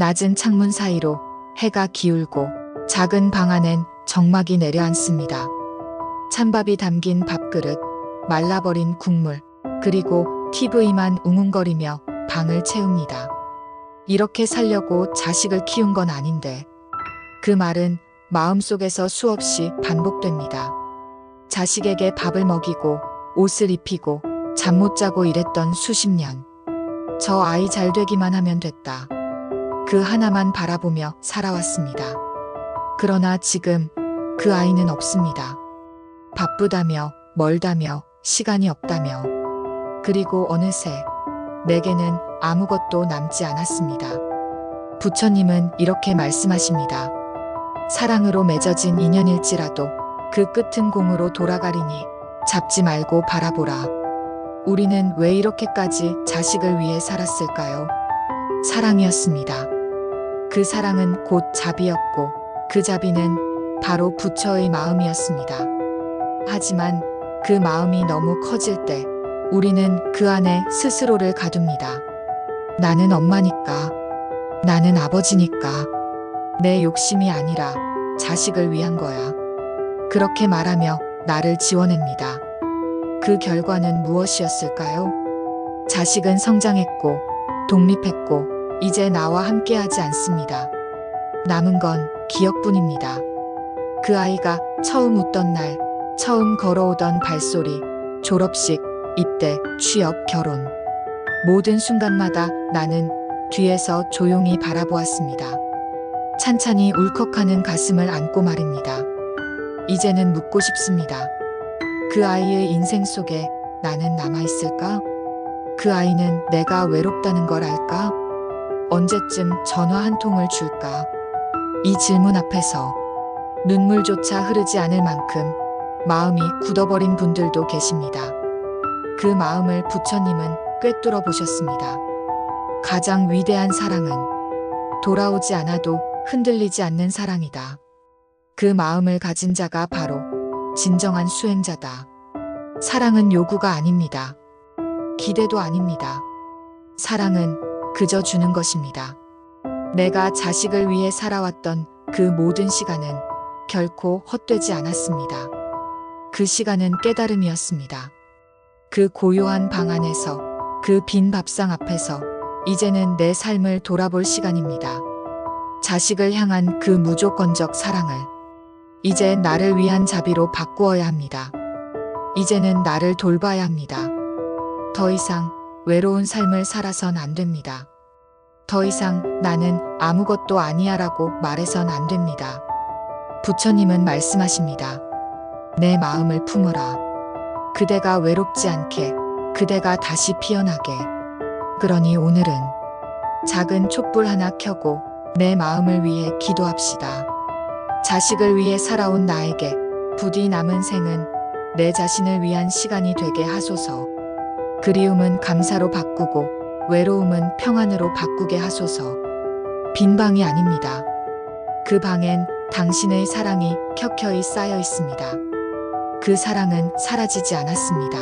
낮은 창문 사이로 해가 기울고 작은 방 안엔 정막이 내려앉습니다. 찬밥이 담긴 밥그릇, 말라버린 국물, 그리고 TV만 웅웅거리며 방을 채웁니다. 이렇게 살려고 자식을 키운 건 아닌데 그 말은 마음속에서 수없이 반복됩니다. 자식에게 밥을 먹이고 옷을 입히고 잠 못 자고 이랬던 수십 년. 저 아이 잘 되기만 하면 됐다. 그 하나만 바라보며 살아왔습니다. 그러나 지금 그 아이는 없습니다. 바쁘다며 멀다며 시간이 없다며 그리고 어느새 내게는 아무것도 남지 않았습니다. 부처님은 이렇게 말씀하십니다. 사랑으로 맺어진 인연일지라도 그 끝은 공으로 돌아가리니 잡지 말고 바라보라. 우리는 왜 이렇게까지 자식을 위해 살았을까요? 사랑이었습니다. 그 사랑은 곧 자비였고 그 자비는 바로 부처의 마음이었습니다. 하지만 그 마음이 너무 커질 때 우리는 그 안에 스스로를 가둡니다. 나는 엄마니까. 나는 아버지니까. 내 욕심이 아니라 자식을 위한 거야. 그렇게 말하며 나를 지워냅니다. 그 결과는 무엇이었을까요? 자식은 성장했고, 독립했고, 이제 나와 함께하지 않습니다. 남은 건 기억뿐입니다. 그 아이가 처음 웃던 날, 처음 걸어오던 발소리, 졸업식, 입대, 취업, 결혼. 모든 순간마다 나는 뒤에서 조용히 바라보았습니다. 찬찬히 울컥하는 가슴을 안고 말입니다. 이제는 묻고 싶습니다. 그 아이의 인생 속에 나는 남아있을까? 그 아이는 내가 외롭다는 걸 알까? 언제쯤 전화 한 통을 줄까? 이 질문 앞에서 눈물조차 흐르지 않을 만큼 마음이 굳어버린 분들도 계십니다. 그 마음을 부처님은 꿰뚫어 보셨습니다. 가장 위대한 사랑은 돌아오지 않아도 흔들리지 않는 사랑이다. 그 마음을 가진 자가 바로 진정한 수행자다. 사랑은 요구가 아닙니다. 기대도 아닙니다. 사랑은 그저 주는 것입니다. 내가 자식을 위해 살아왔던 그 모든 시간은 결코 헛되지 않았습니다. 그 시간은 깨달음이었습니다. 그 고요한 방 안에서 그 빈 밥상 앞에서 이제는 내 삶을 돌아볼 시간입니다. 자식을 향한 그 무조건적 사랑을 이제 나를 위한 자비로 바꾸어야 합니다. 이제는 나를 돌봐야 합니다. 더 이상 외로운 삶을 살아선 안 됩니다. 더 이상 나는 아무것도 아니야 라고 말해선 안 됩니다. 부처님은 말씀하십니다. 내 마음을 품으라. 그대가 외롭지 않게, 그대가 다시 피어나게. 그러니 오늘은 작은 촛불 하나 켜고 내 마음을 위해 기도합시다. 자식을 위해 살아온 나에게 부디 남은 생은 내 자신을 위한 시간이 되게 하소서. 그리움은 감사로 바꾸고 외로움은 평안으로 바꾸게 하소서. 빈 방이 아닙니다. 그 방엔 당신의 사랑이 켜켜이 쌓여 있습니다. 그 사랑은 사라지지 않았습니다.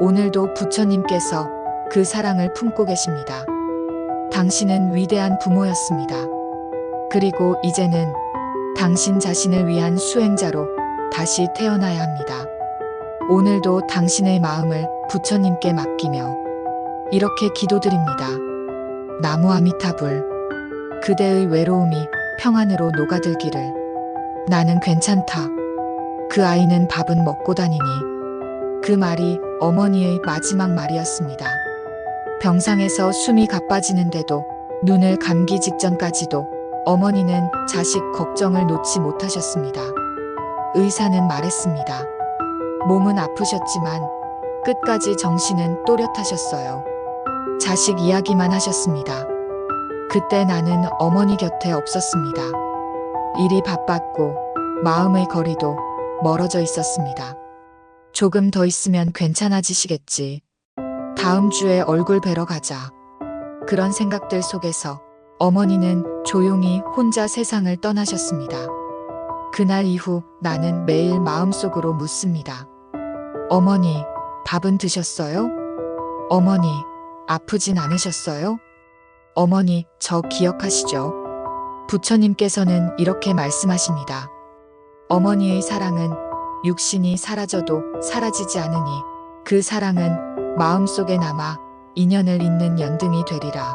오늘도 부처님께서 그 사랑을 품고 계십니다. 당신은 위대한 부모였습니다. 그리고 이제는 당신 자신을 위한 수행자로 다시 태어나야 합니다. 오늘도 당신의 마음을 부처님께 맡기며 이렇게 기도드립니다. 나무 아미타불. 그대의 외로움이 평안으로 녹아들기를. 나는 괜찮다. 그 아이는 밥은 먹고 다니니. 그 말이 어머니의 마지막 말이었습니다. 병상에서 숨이 가빠지는데도 눈을 감기 직전까지도 어머니는 자식 걱정을 놓지 못하셨습니다. 의사는 말했습니다. 몸은 아프셨지만 끝까지 정신은 또렷하셨어요. 자식 이야기만 하셨습니다. 그때 나는 어머니 곁에 없었습니다. 일이 바빴고 마음의 거리도 멀어져 있었습니다. 조금 더 있으면 괜찮아지시겠지. 다음 주에 얼굴 뵈러 가자. 그런 생각들 속에서 어머니는 조용히 혼자 세상을 떠나셨습니다. 그날 이후 나는 매일 마음속으로 묻습니다. 어머니, 밥은 드셨어요? 어머니, 아프진 않으셨어요? 어머니, 저 기억하시죠? 부처님께서는 이렇게 말씀하십니다. 어머니의 사랑은 육신이 사라져도 사라지지 않으니 그 사랑은 마음속에 남아 인연을 잇는 연등이 되리라.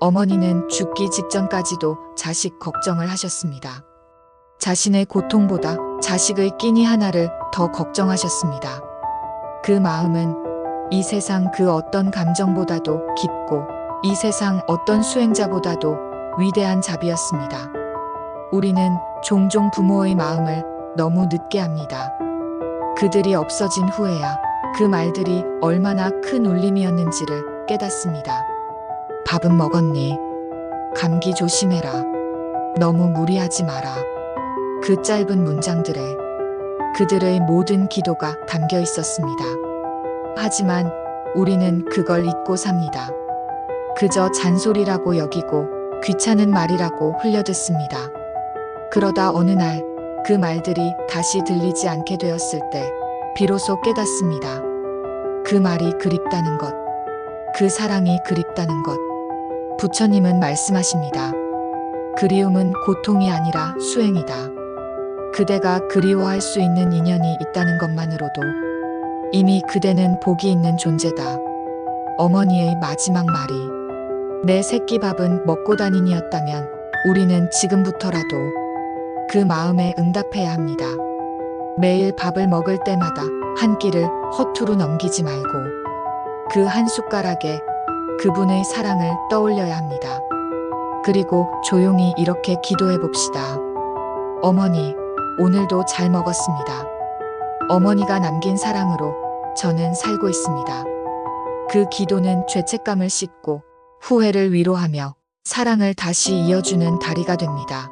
어머니는 죽기 직전까지도 자식 걱정을 하셨습니다. 자신의 고통보다 자식의 끼니 하나를 더 걱정하셨습니다. 그 마음은 이 세상 그 어떤 감정보다도 깊고 이 세상 어떤 수행자보다도 위대한 자비였습니다. 우리는 종종 부모의 마음을 너무 늦게 합니다. 그들이 없어진 후에야 그 말들이 얼마나 큰 울림이었는지를 깨닫습니다. 밥은 먹었니? 감기 조심해라. 너무 무리하지 마라. 그 짧은 문장들에 그들의 모든 기도가 담겨 있었습니다. 하지만 우리는 그걸 잊고 삽니다. 그저 잔소리라고 여기고 귀찮은 말이라고 흘려듣습니다. 그러다 어느 날 그 말들이 다시 들리지 않게 되었을 때 비로소 깨닫습니다. 그 말이 그립다는 것, 그 사랑이 그립다는 것. 부처님은 말씀하십니다. 그리움은 고통이 아니라 수행이다. 그대가 그리워할 수 있는 인연이 있다는 것만으로도 이미 그대는 복이 있는 존재다. 어머니의 마지막 말이 내 새끼 밥은 먹고 다니니였다면 우리는 지금부터라도 그 마음에 응답해야 합니다. 매일 밥을 먹을 때마다 한 끼를 허투루 넘기지 말고 그 한 숟가락에 그분의 사랑을 떠올려야 합니다. 그리고 조용히 이렇게 기도해 봅시다. 어머니, 오늘도 잘 먹었습니다. 어머니가 남긴 사랑으로 저는 살고 있습니다. 그 기도는 죄책감을 씻고 후회를 위로하며 사랑을 다시 이어주는 다리가 됩니다.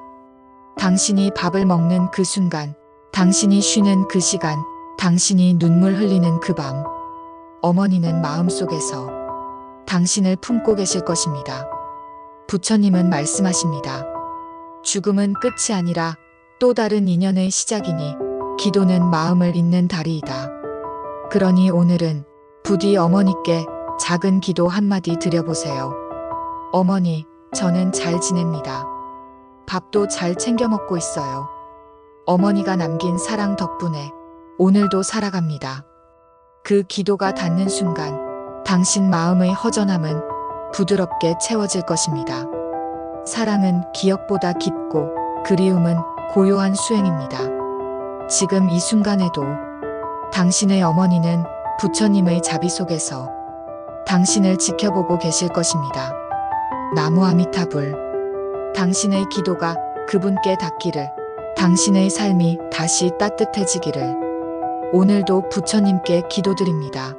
당신이 밥을 먹는 그 순간, 당신이 쉬는 그 시간, 당신이 눈물 흘리는 그 밤, 어머니는 마음속에서 당신을 품고 계실 것입니다. 부처님은 말씀하십니다. 죽음은 끝이 아니라 또 다른 인연의 시작이니 기도는 마음을 잇는 다리이다. 그러니 오늘은 부디 어머니께 작은 기도 한마디 드려보세요. 어머니, 저는 잘 지냅니다. 밥도 잘 챙겨 먹고 있어요. 어머니가 남긴 사랑 덕분에 오늘도 살아갑니다. 그 기도가 닿는 순간 당신 마음의 허전함은 부드럽게 채워질 것입니다. 사랑은 기억보다 깊고 그리움은 고요한 수행입니다. 지금 이 순간에도 당신의 어머니는 부처님의 자비 속에서 당신을 지켜보고 계실 것입니다. 나무 아미타불. 당신의 기도가 그분께 닿기를, 당신의 삶이 다시 따뜻해지기를, 오늘도 부처님께 기도드립니다.